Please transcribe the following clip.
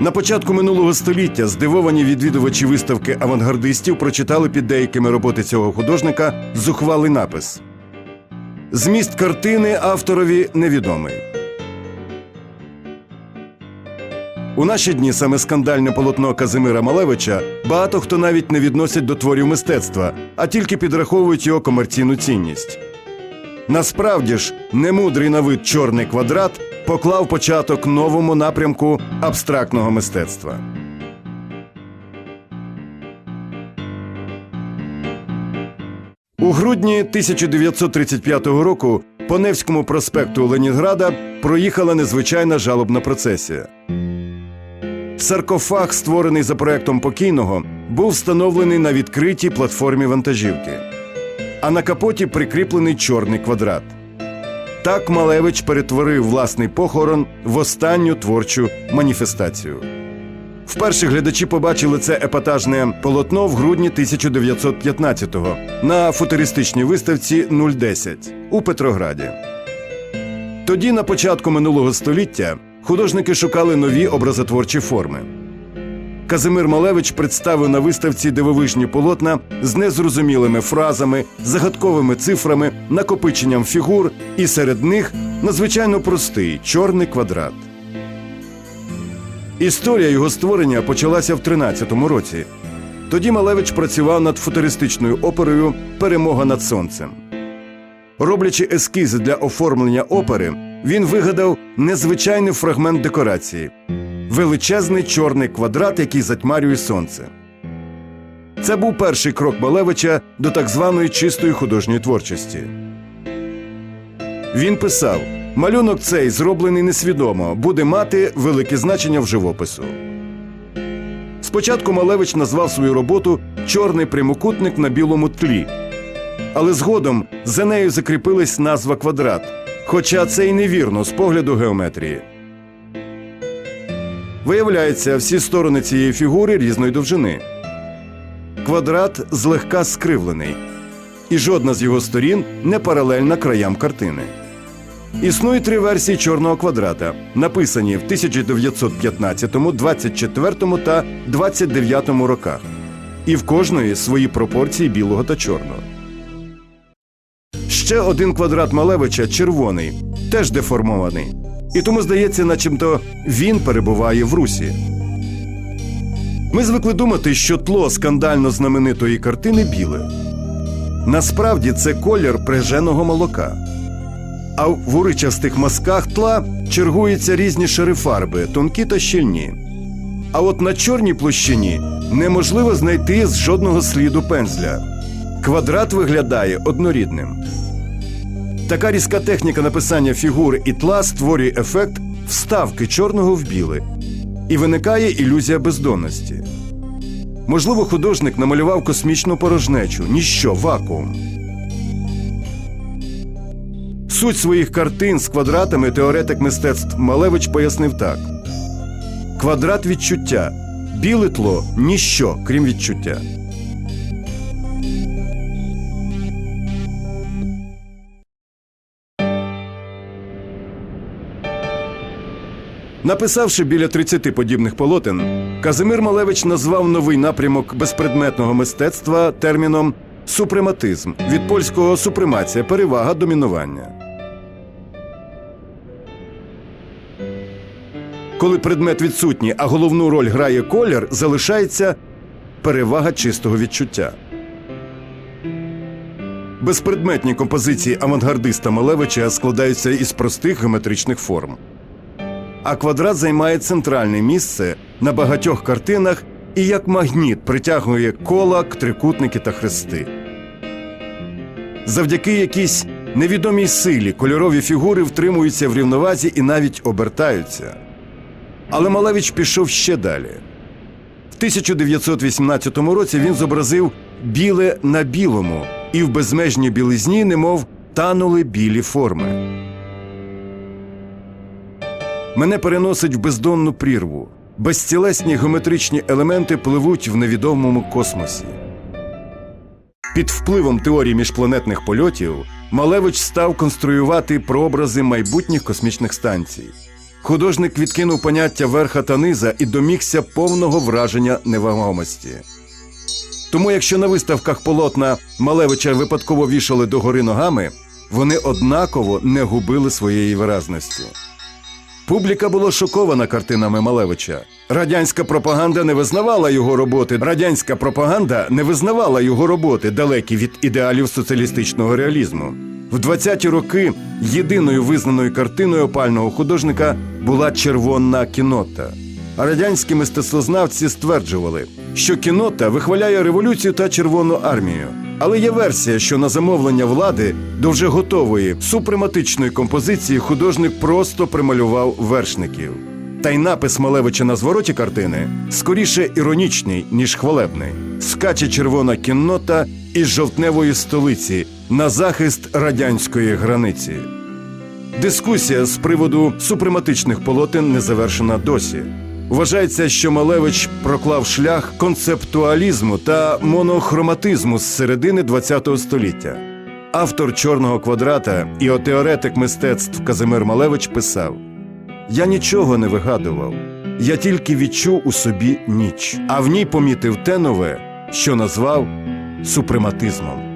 На початку минулого століття здивовані відвідувачі виставки авангардистів прочитали під деякими роботи цього художника зухвалий напис. Зміст картини авторові невідомий. У наші дні саме скандальне полотно Казимира Малевича багато хто навіть не відносять до творів мистецтва, а тільки підраховують його комерційну цінність. Насправді ж, немудрий на вид чорний квадрат поклав початок новому напрямку абстрактного мистецтва. У грудні 1935 року по Невському проспекту Ленінграда проїхала незвичайна жалобна процесія. Саркофаг, створений за проектом покійного, був встановлений на відкритій платформі вантажівки, а на капоті прикріплений чорний квадрат. Так Малевич перетворив власний похорон в останню творчу маніфестацію. Вперше глядачі побачили це епатажне полотно в грудні 1915-го на футуристичній виставці 010 у Петрограді. Тоді, на початку минулого століття, художники шукали нові образотворчі форми. Казимир Малевич представив на виставці дивовижні полотна з незрозумілими фразами, загадковими цифрами, накопиченням фігур, і серед них надзвичайно простий чорний квадрат. Історія його створення почалася в 13-му році. Тоді Малевич працював над футуристичною оперою Перемога над сонцем. Роблячи ескізи для оформлення опери, він вигадав незвичайний фрагмент декорації величезний чорний квадрат, який затьмарює сонце. Це був перший крок Малевича до так званої чистої художньої творчості. Він писав: малюнок цей, зроблений несвідомо, буде мати велике значення в живопису. Спочатку Малевич назвав свою роботу Чорний прямокутник на білому тлі. Але згодом за нею закріпилась назва квадрат, хоча це й невірно з погляду геометрії. Виявляється, всі сторони цієї фігури різної довжини. Квадрат злегка скривлений, і жодна з його сторін не паралельна краям картини. Існує три версії чорного квадрата, написані в 1915, 24 та 29 роках, і в кожної свої пропорції білого та чорного. Ще один квадрат Малевича червоний, теж деформований. І тому здається, начебто він перебуває в русі. Ми звикли думати, що тло скандально знаменитої картини біле. Насправді це колір приженого молока. А в уричастих мазках тла чергуються різні шари фарби, тонкі та щільні. А от на чорній площині неможливо знайти з жодного сліду пензля. Квадрат виглядає однорідним. Така різка техніка написання фігури і тла створює ефект вставки чорного в біле, і виникає ілюзія бездонності. Можливо, художник намалював космічну порожнечу, ніщо, вакуум. Суть своїх картин з квадратами теоретик мистецтв Малевич пояснив так: квадрат відчуття, біле тло ніщо, крім відчуття. Написавши біля 30 подібних полотен, Казимир Малевич назвав новий напрямок безпредметного мистецтва терміном супрематизм від польського супремація, перевага, домінування. Коли предмет відсутній, а головну роль грає колір, залишається перевага чистого відчуття. Безпредметні композиції авангардиста Малевича складаються із простих геометричних форм а квадрат займає центральне місце на багатьох картинах і як магніт притягує кола, трикутники та хрести. Завдяки якійсь невідомій силі кольорові фігури втримуються в рівновазі і навіть обертаються. Але Малевич пішов ще далі. В 1918 році він зобразив біле на білому, і в безмежній білизні, немов танули білі форми. Мене переносить в бездонну прірву. Безцілесні геометричні елементи пливуть в невідомому космосі. Під впливом теорії міжпланетних польотів Малевич став конструювати прообрази майбутніх космічних станцій. художник відкинув поняття верха та низа і домігся повного враження невагомості. Тому, якщо на виставках полотна Малевича випадково вішали догори ногами, вони однаково не губили своєї виразності. Публіка була шокована картинами Малевича. Радянська пропаганда не визнавала його роботи. Радянська пропаганда не визнавала його роботи, далекі від ідеалів соціалістичного реалізму. В 20-ті роки єдиною визнаною картиною опального художника була червона кінота. А радянські мистецтвознавці стверджували, що кінота вихваляє революцію та Червону армію. Але є версія, що на замовлення влади до вже готової супрематичної композиції художник просто прималював вершників. Та й напис Малевича на звороті картини скоріше іронічний, ніж хвалебний. Скаче червона кіннота із жовтневої столиці на захист радянської границі. Дискусія з приводу супрематичних полотен не завершена досі. Вважається, що Малевич проклав шлях концептуалізму та монохроматизму з середини ХХ століття. Автор чорного квадрата і отеоретик мистецтв Казимир Малевич писав: Я нічого не вигадував, я тільки відчув у собі ніч, а в ній помітив те нове, що назвав супрематизмом.